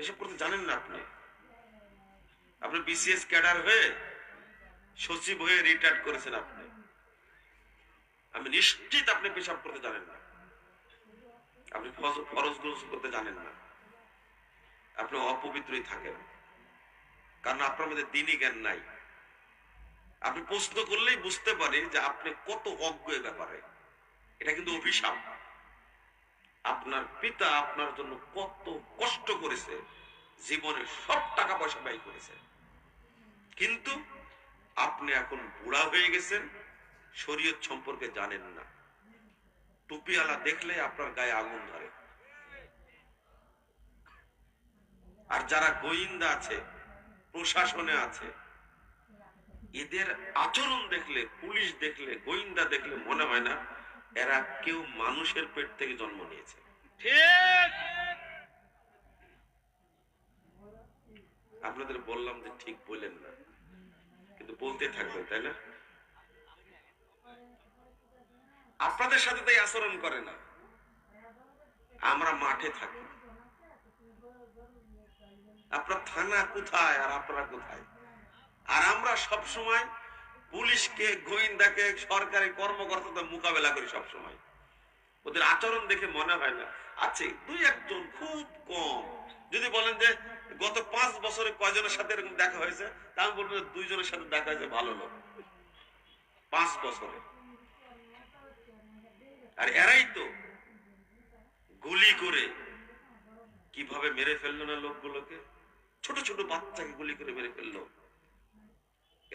এসব করতে জানেন না আপনি? আপনি বিসিএস ক্যাডার হয়ে সচিব হয়ে রিটায়ার্ড করেছেন আপনি। আমি নিশ্চিত আপনি পেশাব করতে জানেন না। আপনি ফরজ গোসল করতে জানেন না। আপনি অপবিত্রই থাকেন। কারণ আপনার মধ্যে দিনই জ্ঞান নাই। আপনি প্রশ্ন করলেই বুঝতে পারি যে আপনি কত অজ্ঞ ব্যাপারে। এটা কিন্তু অভিশাপ। আপনার পিতা আপনার জন্য কত কষ্ট করেছে জীবনে সব টাকা পয়সা ব্যয় করেছে। কিন্তু আপনি এখন বুড়া হয়ে গেছেন, শরীয়ত সম্পর্কে জানেন না। টুপিওয়ালা দেখলে আপনার গায়ে আগুন ধরে। আর যারা গোয়েন্দা আছে, প্রশাসনে আছে, এদের আচরণ দেখলে, পুলিশ দেখলে, গোয়েন্দা দেখলে মনে হয় না এরা কেউ মানুষের পেট থেকে জন্ম নিয়েছে। ঠিক। আপনাদের বললাম যে ঠিক বললেন না। কিন্তু বলতে থাকবেন তাই না? আপনাদের সাথে তাই আচরণ করে না। আমরা মাঠে থাকি। আপনার থানা কোথায় আর আপনারা কোথায়? আর আমরা সব সময় পুলিশকে, গোয়েন্দাকে, সরকারি কর্মকর্তাদের মোকাবেলা করি সব সময় ওদের আচরণ দেখে মনে হয় না। আছে দুই একজন খুব কম। যদি বলেন যে গত পাঁচ বছরে কয়জনের সাথে এরকম দেখা হয়েছে, তা আমি বলব দুইজনের সাথে দেখা হয়েছে ভালো লোক। পাঁচ বছরে। আর এরাই তো গুলি করে কীভাবে মেরে ফেলল না লোকগুলোকে? ছোট ছোট বাচ্চাকে গুলি করে মেরে ফেলল।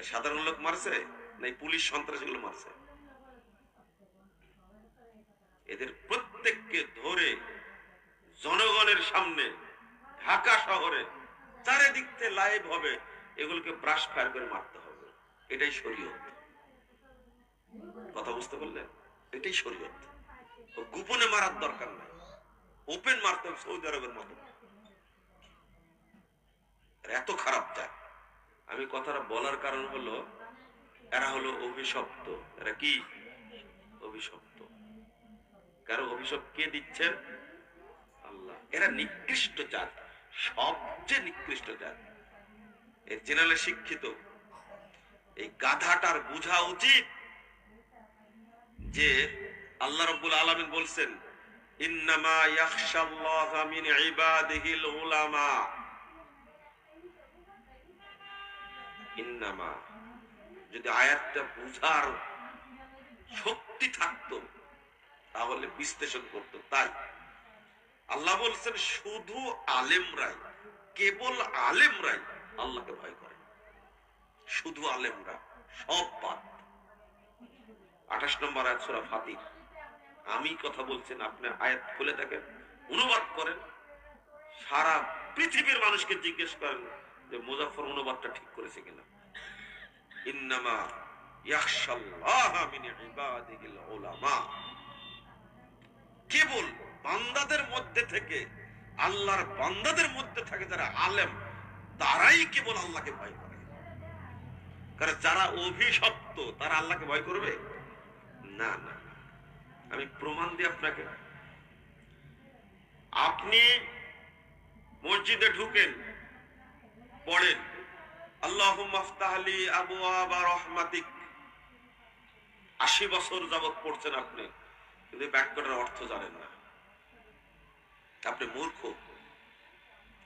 সাধারণ লোক মারছে না পুলিশ সন্ত্রাসীগুলো মারছে? এদের প্রত্যেককে ধরে জনগণের সামনে, ঢাকা শহরে চারিদিক থেকে লাইভ হবে, এগুলোকে ব্রাশ ফায়ার করে মারতে হবে। এটাই শরীয়ত। কথা বুঝতে পারলেন? এটাই শরীয়ত। গোপনে মারার দরকার নাই। ওপেন মারতে হবে, সৌদি আরবের মতো এত খারাপ যায় আমি কথাটা বলার কারণ হলো, এরা হলো অভিশপ্ত। এরা কি? অভিশপ্ত। কারও অভিশাপ কে দিচ্ছেন? আল্লাহ। এরা নিকৃষ্ট জাত। সবচেয়ে নিকৃষ্ট জাত। এর জেনারেলে শিক্ষিত। এই গাধাটার বোঝা উচিত যে আল্লাহ রব্বুল আলামিন বলছেন, ইন্নামা ইয়াখশাল্লাহ মিন ইবাদিহিল উলামা। ইন্নামা, যদি আয়াতটা বুঝার শক্তি থাকতো, তাহলে বিশ্লেষণ করতো। তাই আল্লাহ বলছেন, শুধু আলেমরাই, কেবল আলেমরাই আল্লাহকে ভয় করে। শুধু আলেমরা, সব বাদ। আঠাশ নম্বর আয়াত সূরা ফাতির আমি কথা বলছেন আপনি আয়াত খুলে দেখেন, অনুবাদ করেন, সারা পৃথিবীর মানুষকে জিজ্ঞেস করেন যে মুজাফর অনুবাদটা ঠিক করেছে কিনা। ইন্নামা বান্দাদের মধ্যে থেকে, আল্লাহর বান্দাদের মধ্যে থাকে যারা আলেম, তারাই কেবল আল্লাহকে ভয় করে। কারণ যারা অভিশপ্ত, তারা আল্লাহকে ভয় করবে? না না। আমি প্রমাণ দিই আপনাকে। আপনি মসজিদে ঢুকেন পড়েন। আশি বছর পড়ছেন আপনি, কিন্তু বাক্যটার অর্থ জানেন না। আপনি মূর্খ,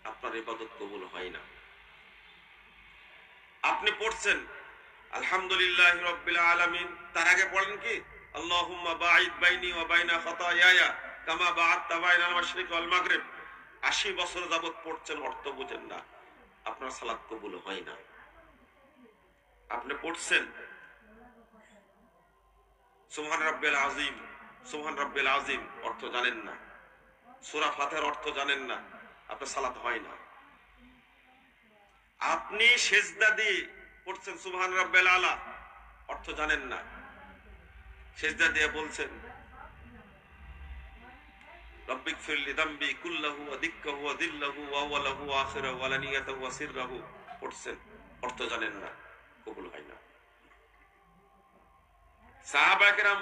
আপনার ইবাদত কবুল হয় না। আপনি পড়ছেন, আলহামদুলিল্লাহ রব্বিল আলামিন, তার আগে পড়েন কি? আল্লাহুম্মা বাঈদ বাইনি ওয়া বাইনা খাতায়ায়া, কামা বাআদতা বাইনাল মাশরিক ওয়াল মাগরিব 80 বছর যাবত পড়ছেন অর্থ বুঝেন না। আপনার সালাত কবুল হয় না। আপনি পড়ছেন? সুবহান রাব্বিল আযীম, সুবহান রাব্বিল আযীম, অর্থ জানেন না। সূরা ফাতিহার অর্থ জানেন না, আপনার সালাত হয় না। আপনি সেজদা দিয়ে পড়ছেন, সুবহান রাব্বেল আলা, অর্থ জানেন না। সেজদা দিয়ে বলছেন ওয়া লানিয়াতাহু ওয়া সিররাহু। পড়ছেন, অর্থ জানেন না, কবুল হয় না।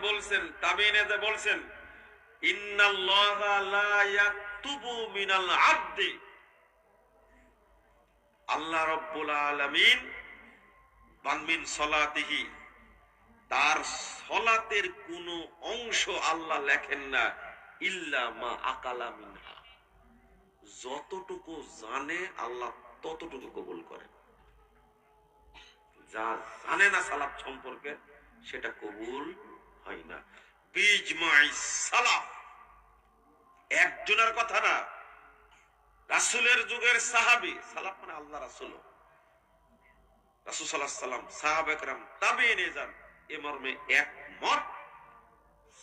বলছেন তাবিনেতে বলছেন, ইন্নাল্লাহা লা ইয়াকতুবু মিনাল আবদি। আল্লাহ আলামিন বানমিন সলাতিহি, তার সলাতের কোনো অংশ আল্লাহ লেখেন না। ইল্লা মা আকালা মিনহা। যতটুকু জানে, আল্লাহ ততটুকু কবুল করেন। যা জানে না সালাত সম্পর্কে, সেটা কবুল হয় না। বিজমাই সালাফ একজনের কথা না, রাসুলের যুগের সাহাবি, সালাফ মানে আল্লাহ রাসুল। রাসুল সাল্লাহ সাল্লাম, সাহাব একরাম তাবে নিয়ে যান এ মর্মে একমত,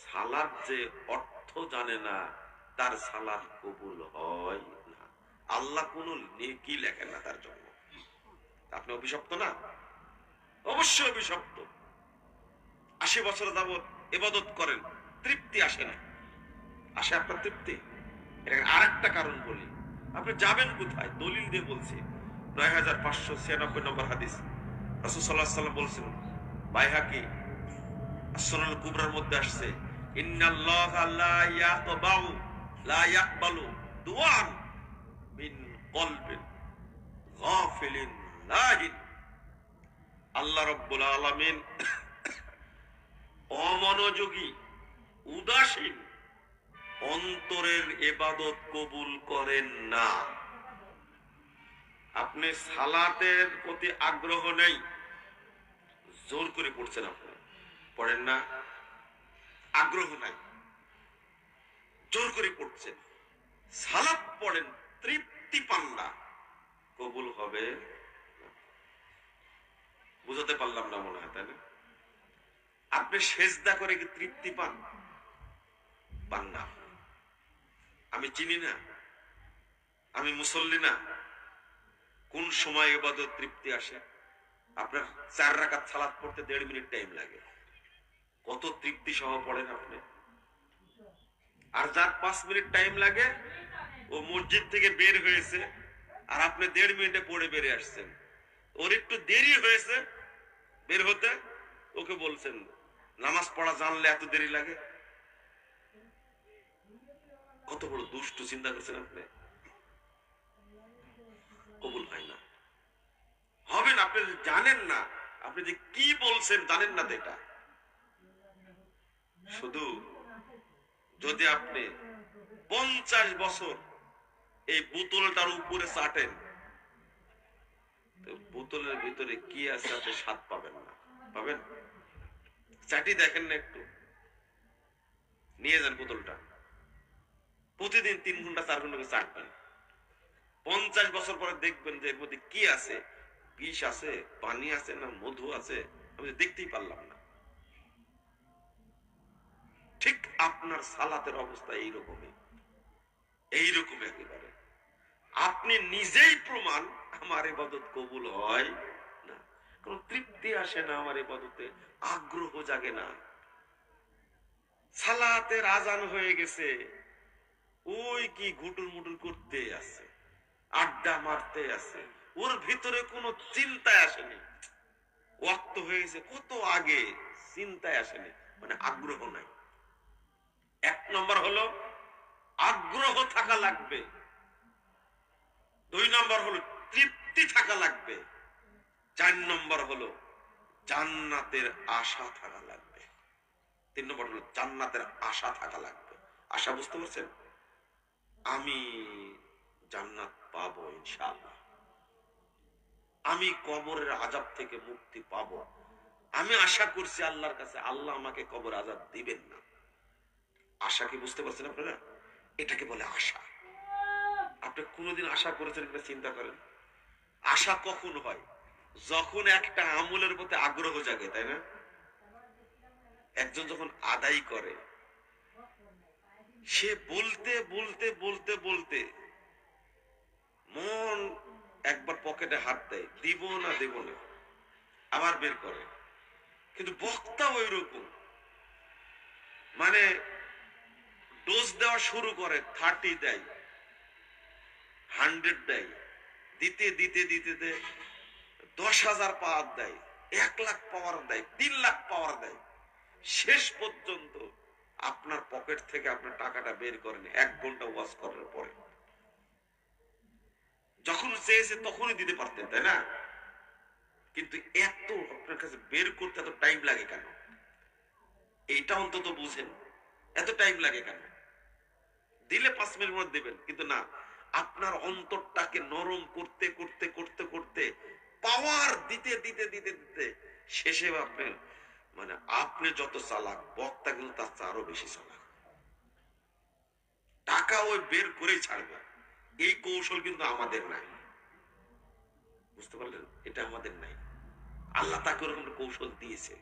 সালাদ যে অর্থ জানে না তার সালাদ কবুল হয় না। আল্লাহ কোন নেকি লেখেন না তার জন্য আপনি অভিশপ্ত না? অবশ্যই অভিশপ্ত। আশি বছর যাবৎ এবাদত করেন, তৃপ্তি আসে না। আসে আপনার তৃপ্তি? এটা আরেকটা কারণ বলি। আপনি যাবেন কোথায়? দলিল দিয়ে বলছি। নয় হাজার পাঁচশো ছিয়ানব্বই নম্বর হাদিস। রাসুল সাল্লাহ সাল্লাম বলছেন, বাইহাকি আসনাল কুবরার মধ্যে আসছে। ইন্নাল্লাহ লা ইয়াকবাউ লা ইয়াকবালু দুআন মিন কলবিন আল্লাহ রব্বুল আলামিন অমনোযোগী, উদাসীন, অন্তরের এবাদত কবুল করেন না। আপনি সালাতের প্রতি আগ্রহ নেই। জোর করে পড়ছেন আপনি। পড়েন না? আগ্রহ নাই। জোর করে পড়ছেন সালাত পড়েন, তৃপ্তি পান না। কবুল হবে? বুঝাতে পারলাম না মনে হয়, তাই না? আপনি সেজদা করে কি তৃপ্তি পান? পান না। আমি চিনি না। আমি মুসল্লি না। কোন সময় এবাদত তৃপ্তি আসে? আপনার চার রাকাত সালাত পড়তে দেড় মিনিট টাইম লাগে। কত তৃপ্তি সহ পড়েন আপনি আর যার পাঁচ মিনিট টাইম লাগে, ও মসজিদ থেকে বের হয়েছে, আর আপনি দেড় মিনিটে পড়ে বেরে আসছেন। ওর একটু দেরি হয়েছে বের হতে, ওকে বলছেন, নামাজ পড়া জানলে এত দেরি লাগে? কত বড় দুষ্ট চিন্তা করছেন আপনি। কবুল হয় না। হবে না আপনি জানেন না। আপনি যে কি বলছেন জানেন না তো এটা। শুধু যদি আপনি পঞ্চাশ বছর এই বোতলটার উপরে চাটেন বোতলের ভিতরে কি আছে আপনি স্বাদ পাবেন না। পাবেন? চাটি দেখেন না একটু। নিয়ে যান বোতলটা। প্রতিদিন তিন ঘণ্টা, চার ঘণ্টা চাটবেন। পঞ্চাশ বছর পরে দেখবেন যে এর মধ্যে কি আছে? বিষ আছে, পানি আছে না মধু আছে? আমি দেখতেই পারলাম না। ঠিক আপনার সালাতের অবস্থা এইরকমই। এইরকম একেবারে। আপনি নিজেই প্রমাণ, আমার এবাদত কবুল হয় না। কোন তৃপ্তি আসে না আমার এবাদতে আগ্রহ জাগে না। সালাতের আজান হয়ে গেছে। ওই কি ঘুটুর মুটুর করতে আছে, আড্ডা মারতে আছে, ওর ভিতরে কোনো চিন্তায় আসেনি। ওয়াক্ত হয়ে গেছে, কত আগে চিন্তায় আসেনি মানে আগ্রহ নাই। এক নম্বর হলো আগ্রহ থাকা লাগবে। দুই নম্বর হলো তৃপ্তি থাকা লাগবে। চার নম্বর হলো জান্নাতের আশা থাকা লাগবে। তিন নম্বর হলো জান্নাতের আশা থাকা লাগবে। আশা বুঝতে পারছেন? আমি জান্নাত পাবো ইনশাআল্লাহ। আমি কবরের আজাব থেকে মুক্তি পাবো। আমি আশা করছি আল্লাহর কাছে আল্লাহ আমাকে কবর আজাব দিবেন না। আশা কি বুঝতে পারছেন আপনারা? এটাকে বলে আশা। আপনি কোনোদিন আশা করেছেন কিনা চিন্তা করেন? আশা কখন হয়? যখন একটা আমলের প্রতি আগ্রহ জাগে, তাই না? একজন যখন আদায় করে, সে বলতে বলতে বলতে বলতে মন একবার পকেটে হাত দেয়, দিব না দেব না, আবার বের করে। কিন্তু বক্তা ওই রকম মানে ডোজ দেওয়া শুরু করে থার্টি দেয় হান্ড্রেড দেয়, দিতে দিতে দিতে দিতে দশ হাজার পাওয়ার দেয়, এক লাখ পাওয়ার দেয়, তিন লাখ পাওয়ার দেয়। শেষ পর্যন্ত আপনার পকেট থেকে আপনার টাকাটা বের করেন, এক ঘণ্টা ওয়াশ করার পরে। যখন চেয়েছে তখনই দিতে পারতেন, তাই না? কিন্তু এত আপনার কাছে বের করতে এত টাইম লাগে কেন? এইটা অন্তত বুঝেন, এত টাইম লাগে কেন? দিলে পাঁচ মিনিট মধ্যে দেবেন, কিন্তু না। আপনার অন্তরটাকে নরম করতে করতে করতে করতে পাওয়ার দিতে দিতে দিতে দিতে শেষে আপনি মানে আপনি যত চালাক, বক্তা কিন্তু তার চেয়ে আরও বেশি চালাক। টাকা ওই বের করেই ছাড়বে। এই কৌশল কিন্তু আমাদের নাই। বুঝতে পারলেন? এটা আমাদের নাই। আল্লাহ তাকে ওরকম কৌশল দিয়েছে।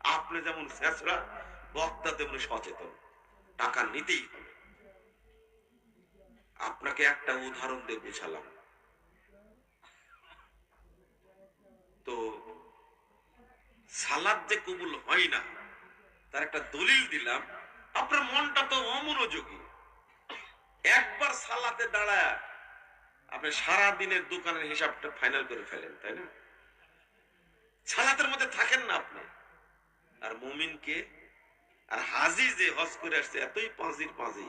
আপনি যেমন শেষরা, বক্তা তেমনি সচেতন। টাকা নিতেই হবে। আপনাকে একটা উদাহরণ দিয়ে বুঝালাম। তো সালাদ যে কবুল হয় না, তার একটা দলিল দিলাম, আপনার মনটা তো অমনোযোগী। একবার সালাতে দাঁড়ায়, আপনি সারা দিনের দোকানের হিসাবটা ফাইনাল করে ফেলেন, তাই না? সালাতের মধ্যে থাকেন না আপনি। আর মুমিনকে, আর হাজি যে হজ করে আসছে, এতই পাঁজির পাঁজি।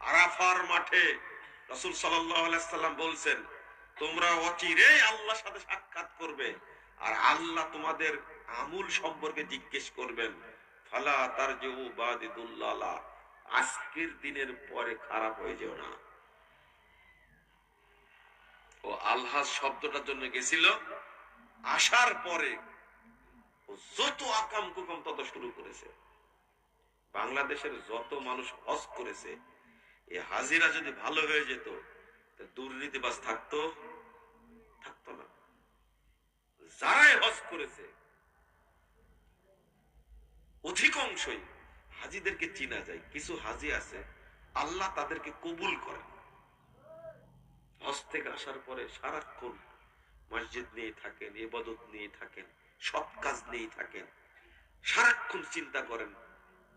আরাফার মাঠে রাসূল সাল্লাম বলছেন, তোমরা অচিরেই আল্লাহর সাথে সাক্ষাৎ করবে আর আল্লাহ তোমাদের আমূল সম্পর্কে জিজ্ঞেস করবেন। ফালা বাদি দুল্লালা আজকের দিনের পরে খারাপ হয়ে যেও না। ও আলহাজ শব্দটার জন্য গেছিল, আসার পরে যত আকাম কুকাম তত শুরু করেছে। বাংলাদেশের যত মানুষ হজ করেছে এ হাজিরা যদি ভালো হয়ে যেত, তা দুর্নীতিবাজ থাকতো থাকতো না। যারাই হজ করেছে, অধিকাংশই হাজিদেরকে চিনা যায়। কিছু হাজি আছে, আল্লাহ তাদেরকে কবুল করেন। হজ থেকে আসার পরে সারাক্ষণ মসজিদ নিয়ে থাকেন এবাদত নিয়ে থাকেন সব কাজ নিয়ে থাকেন। সারাক্ষণ চিন্তা করেন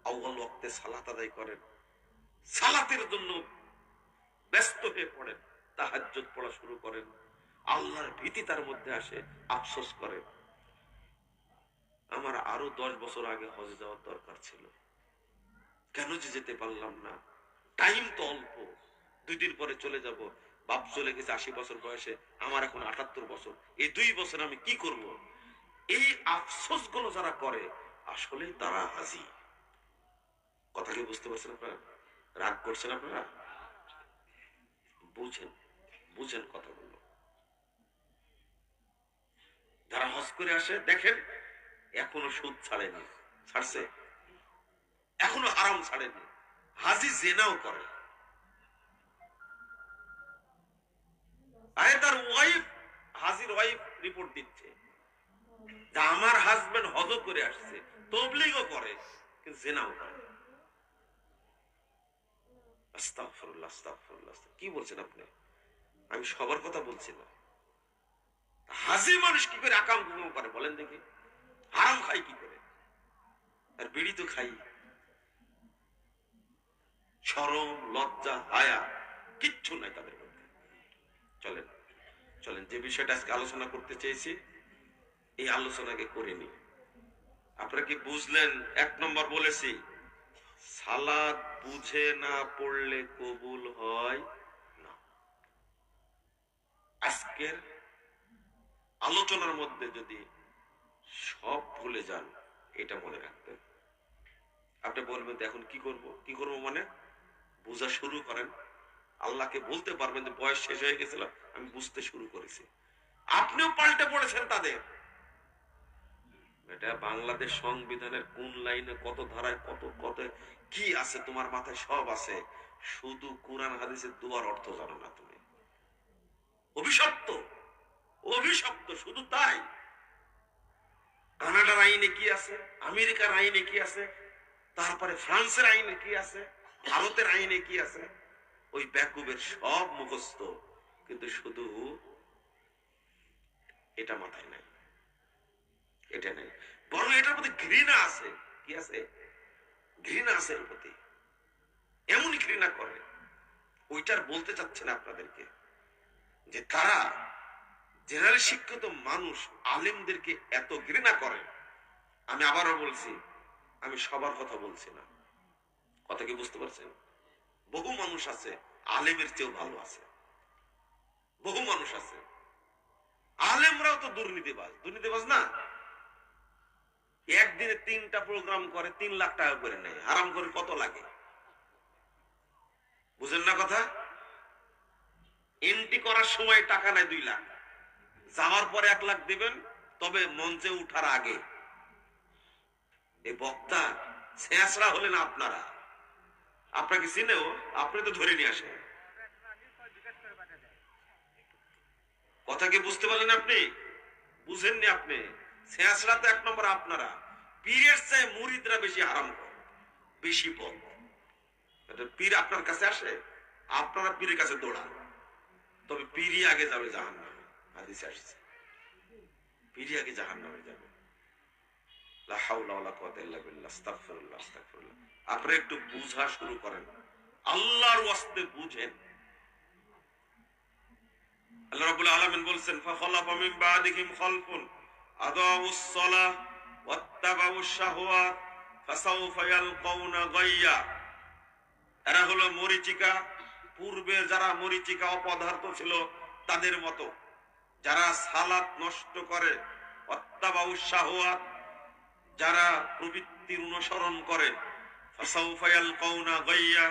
আউ্বাল ওয়াক্তে সালাত আদায় করেন। সালাতের জন্য ব্যস্ত হয়ে পড়েন, তাহাজ্জুদ পড়া শুরু করেন, আল্লাহর ভীতি তার মধ্যে আসে, আফসোস করেন আমার আরও দশ বছর আগে হজে যাওয়ার দরকার ছিল। কেন যে যেতে পারলাম না? টাইম তো অল্প। দুই দিন পরে চলে যাব। বাপ চলে গেছে আশি বছর বয়সে, আমার এখন আটাত্তর বছর। এই দুই বছর আমি কি করব? এই আফসোসগুলো যারা করে আসলে তারা হাজি। কথা কি বুঝতে পারছেন আপনারা? রাগ করছেন আপনারা? বুঝেন বুঝেন কথাগুলো। যারা হজ করে আসে, দেখেন, এখনও সুদ ছাড়েনি, ছাড়ছে। এখনও আরাম ছাড়েনি। হাজি জেনাও করে। আরে তার ওয়াইফ হাজির ওয়াইফ রিপোর্ট দিচ্ছে। যে আমার হাজবেন্ড হজ করে আসছে, তবলিগও করে, কিন্তু জেনাও করে কি বলছেন আপনি? আমি সবার কথা বলছি না। হাজি মানুষ কি করে আকাম কুকাম করে বলেন দেখি। হারাম খাই কি করে? আর বিড়ি তো খাই। সরম, লজ্জা, হায়া কিচ্ছু নাই তাদের মধ্যে। চলেন চলেন, যে বিষয়টা আজকে আলোচনা করতে চেয়েছি, এই আলোচনাকে করে নি আপনারা কি বুঝলেন? এক নম্বর বলেছি সালাদ বুঝে না পড়লে কবুল হয় না। আজকের আলোচনার মধ্যে যদি সব ভুলে যান, এটা মনে রাখবেন আপনি বলবেন এখন কি করব? কি করব মানে? বোঝা শুরু করেন। আল্লাহকে বলতে পারবেন যে, বয়স শেষ হয়ে গেছিল, আমি বুঝতে শুরু করেছি। আপনিও পাল্টে পড়েছেন তাদের। এটা বাংলাদেশ সংবিধানের কোন লাইনে কত ধারায় কত কত কি আছে, তোমার মাথায় সব আছে। শুধু কোরআন হাদিসের দুয়ার অর্থ জানো না তুমি। অভিশপ্ত অভিশপ্ত, শুধু তাই। কানাডার আইনে কি আছে? আমেরিকার আইনে কি আছে? তারপরে ফ্রান্সের আইনে কি আছে? ভারতের আইনে কি আছে? ওই ব্যাকুবের সব মুখস্থ। কিন্তু শুধু এটা মাথায় নাই। এটা নেই। বরং এটার প্রতি ঘৃণা আছে। কি আছে? ঘৃণা আছে এর প্রতি। এমনই ঘৃণা করে। ওইটার বলতে চাচ্ছেন আপনাদেরকে। যে তারা জেনারেল শিক্ষিত মানুষ, আলেমদেরকে এত ঘৃণা করে। আমি আবারও বলছি, আমি সবার কথা বলছি না। কথা কি বুঝতে পারছেন? বহু মানুষ আছে, আলেমের চেয়েও ভালো আছে। বহু মানুষ আছে। আলেমরাও তো দুর্নীতিবাজ। দুর্নীতিবাজ না? একদিনে তিনটা প্রোগ্রাম করে, তিন লাখ টাকা করে নেয়। হারাম করে কত লাগে? বুঝেন না কথা? এন্ট্রি করার সময় টাকা নেয় দুই লাখ। যাওয়ার পরে এক লাখ দিবেন, তবে মঞ্চে উঠার আগে। এই বক্তা শেষরা হলেন আপনারা। আপনাকে চিনেও আপনি তো ধরে নিয়ে আসেন। কথা কি বুঝতে পারলেন আপনি? বুঝেননি আপনি? শেষরা তো এক নম্বর আপনারা। পীরের মুরিদরা বেশি হারাম বেশি পীর আপনার কাছে আসে, আপনারা পীরের কাছে দৌড়ান। তবে পীরই আগে যাবে জাহান নামে আসছে। পীরই আগে জাহান নামে যাবে আপনারা একটু বুঝা শুরু করেন। আল্লাহর ওয়াস্তে বুঝেন। আল্লাহ রাব্বুল আলামিন বলছেন ফাখালাফা মিন বাদিহিম খালফুন। আদাউস সালাহ ওয়াত্তাবাউশ শাহওয়াত ফাসাউফা ইয়ালকাউনা গায়্যা এরা হলো মরিচিকা। পূর্বে যারা মরিচিকা অপদার্থ ছিল, তাদের মতো। যারা সালাত নষ্ট করে শাহওয়াত যারা প্রবৃত্তির অনুসরণ করে গায়্যা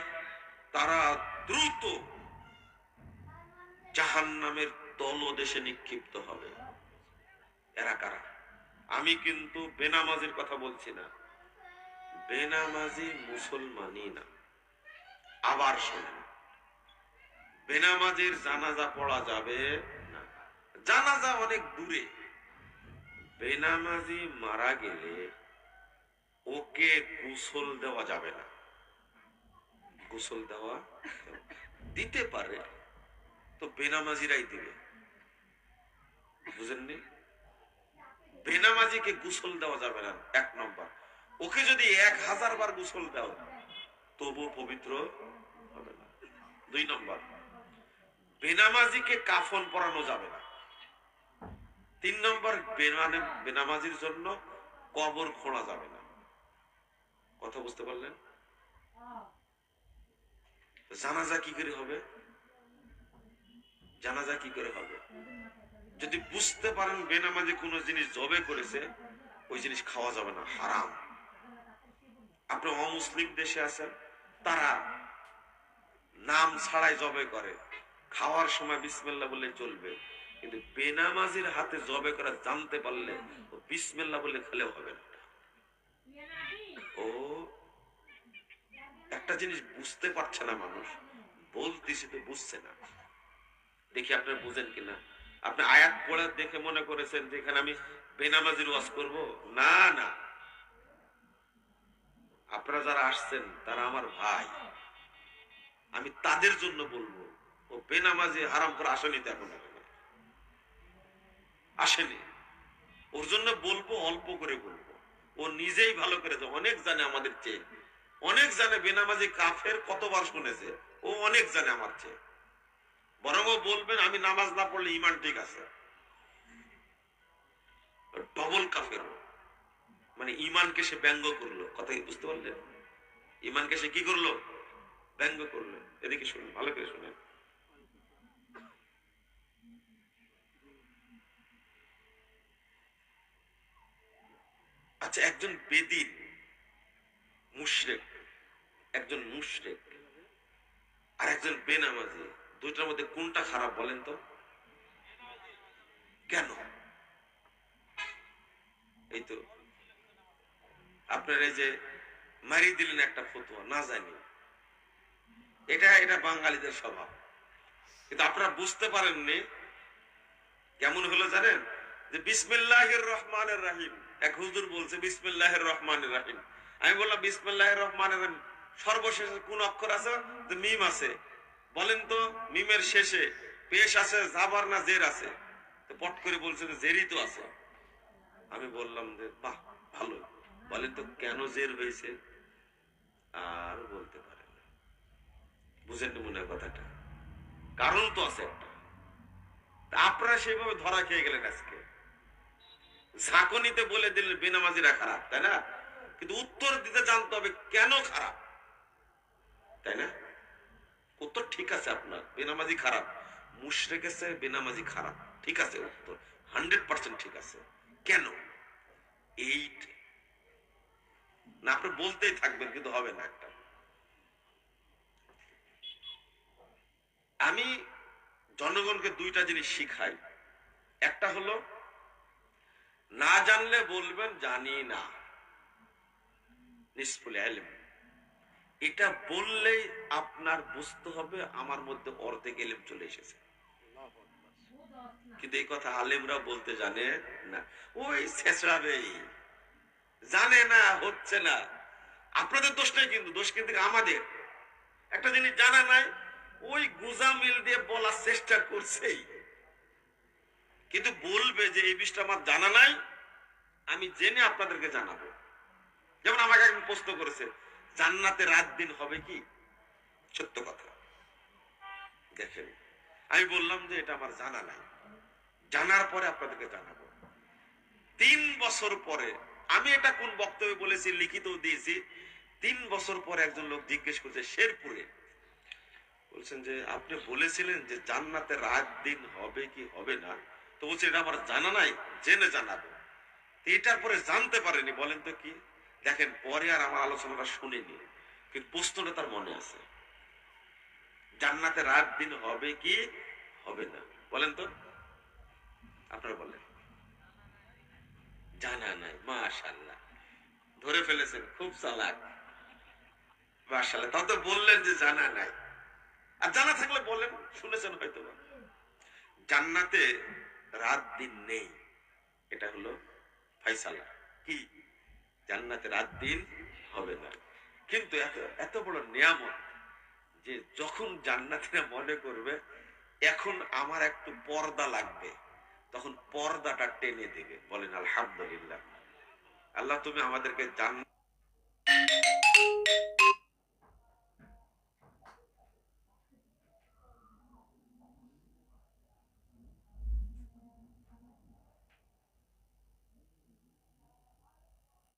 তারা দ্রুত জাহান্নামের তলদেশে নিক্ষিপ্ত হবে। এরা কারা? আমি কিন্তু বেনামাজির কথা বলছি না। বেনামাজি মুসলমানই না। আবার শোনেন, বেনামাজির জানাজা পড়া যাবে না। জানাজা অনেক দূরে। বেনামাজি মারা গেলে ওকে গোসল দেওয়া যাবে না। গোসল দেওয়া দিতে পারে, তো বেনামাজিরাই দিবে। বুঝেননি? বেনামাজিকে গুসল দেওয়া যাবে না, এক নম্বর। ওকে যদি এক হাজার বার গুসল দাও তবু পবিত্র হবে না। দুই নম্বর, বেনামাজিকে কাফন পরানো যাবে না। তিন নম্বর বেনামাজির জন্য কবর খোঁড়া যাবে না। কথা বুঝতে পারলেন? জানাজা কি করে হবে? জানাজা কি করে হবে? যদি বুঝতে পারেন বেনামাজি কোনো জিনিস জবে করেছে, ওই জিনিস খাওয়া যাবে না, হারাম। আপনি অমুসলিম দেশে আছেন, তারা নাম ছাড়াই জবে করে। খাওয়ার সময় বিসমিল্লা বললে চলবে। কিন্তু বেনামাজির হাতে জবে করা জানতে পারলে, ও বিসমিল্লা বললে খেলেও হবে না। ও, একটা জিনিস বুঝতে পারছে না মানুষ, বলতেছি তো বুঝছে না। দেখি আপনার বুঝেন কিনা। আপনি আয়াত পড়ে দেখে মনে করেছেন যে এখানে আমি বেনামাজির ওয়াজ করব? না না। আপনারা যারা আসছেন, তারা আমার ভাই। আমি তাদের জন্য বলব, ও বেনামাজি হারাম করে আসেনি তো এখন। আসেনি। ওর জন্য বলব, অল্প করে বলব। ও নিজেই ভালো করে অনেক জানে আমাদের চেয়ে। অনেক জানে বেনামাজি কাফের কতবার শুনেছে, ও অনেক জানে আমার চেয়ে। বরং বলবেন, আমি নামাজ না পড়লে ইমান ঠিক আছে। ডবল কাফের। মানে ইমানকে সে ব্যঙ্গ করল। কথা কি বুঝতে পারলেন? ইমানকে সে কি করল? ব্যঙ্গ করল। এদিকে শুনুন, ভালো করে শুনেন। আচ্ছা একজন বেদিন, মুশরেক, একজন মুশরেক আর একজন বেনামাজি দুইটার মধ্যে কোনটা খারাপ বলেন তো? কেন? এই তো, আপনার এই যে মারি দিলেন একটা ফতুয়া, না জানি। এটা এটা বাঙালিদের স্বভাব। কিন্তু আপনারা বুঝতে পারেননি, কেমন হলো জানেন? যে বিসমিল্লাহির রহমানের রাহিম। এক হুজুর বলছে, বিসমিল্লাহির রহমানের রাহিম। আমি বললাম, বিসমিল্লাহির রহমানের রাহিম। সর্বশেষে কোন অক্ষর আছে? মিম আছে। বলেন তো, মিমের শেষে পেশ আছে জাবার না জের আছে? তো পট করে বলছে যে জেরই তো আছে। আমি বললাম যে, বাহ, ভালো। বলেন তো কেন জের হয়েছে? আর বলতে পারে না। বুঝেন মনে কথাটা। কারণ তো আছে একটা। আপনারা সেইভাবে ধরা খেয়ে গেলেন আজকে। ঝাঁকুনিতে বলে দিলেন বেনামাজিরা খারাপ, তাই না? কিন্তু উত্তর দিতে জানতে হবে কেন খারাপ, তাই না? উত্তর ঠিক আছে আপনার, বেনামাজি খারাপ। মুশরেক আছে বেনামাজি খারাপ, ঠিক আছে উত্তর। হান্ড্রেড পার্সেন্ট ঠিক আছে। কেন? এইট না, আপনি বলতেই থাকবেন, কিন্তু হবে না একটা। আমি জনগণকে দুইটা জিনিস শিখাই। একটা হলো, না জানলে বলবেন জানি না। নিষ্ফুল এলেম। এটা বললেই আপনার বুঝতে হবে, আমার মধ্যে অর্ধেক এলেম চলে এসেছে। কিন্তু এই কথা আলেমরা বলতে জানে না। ওই ছেঁচড়াবেই জানে না, হচ্ছে না। আপনাদের দোষ নেই কিন্তু, দোষ কিন্তু আমাদের। একটা জিনিস জানা নাই, ওই গুজা মিল দিয়ে বলার চেষ্টা করছেই কিন্তু বলবে যে এই বিষয়টা আমার জানা নাই, আমি জেনে আপনাদেরকে জানাব। যেমন আমাকে একজন প্রশ্ন করেছে জান্নাতে রাত দিন হবে কি? সত্য কথা। দেখেন, আমি বললাম যে এটা আমার জানা নাই। জানার পরে আপনাদেরকে জানাব। তিন বছর পরে, আমি এটা কোন বক্তব্যে বলেছি লিখিত দিয়েছি। তিন বছর পরে একজন লোক জিজ্ঞেস করছে, শেরপুরে। বলছেন যে, আপনি বলেছিলেন যে জান্নাতে রাত দিন হবে কি হবে না? তো বলছে, এটা আমার জানা নাই, জেনে জানাব। এটার পরে জানতে পারেনি, বলেন তো কি? দেখেন, পরে আর আমার আলোচনাটা শুনিনি, কিন্তু প্রশ্নটা তার মনে আছে। জান্নাতে রাত দিন হবে কি, হবে না। বলেন তো? আপনারা বলেন। জানা নাই মাশাল্লাহ ধরে ফেলেছেন, খুব চালাক। মাশাল্লাহ তা তো বললেন যে জানা নাই। আর জানা থাকলে বলেন, শুনেছেন হয়তো জান্নাতে রাত দিন নেই, এটা হলো ফাইসালা। কি? জান্নাতে রাত দিন হবে না। কিন্তু এত এত বড় নিয়ামত যে যখন জান্নাতিরা মনে করবে, এখন আমার একটু পর্দা লাগবে, তখন পর্দাটা টেনে দেবে। বলেন, আলহামদুলিল্লাহ। আল্লাহ, তুমি আমাদেরকে জান্নাত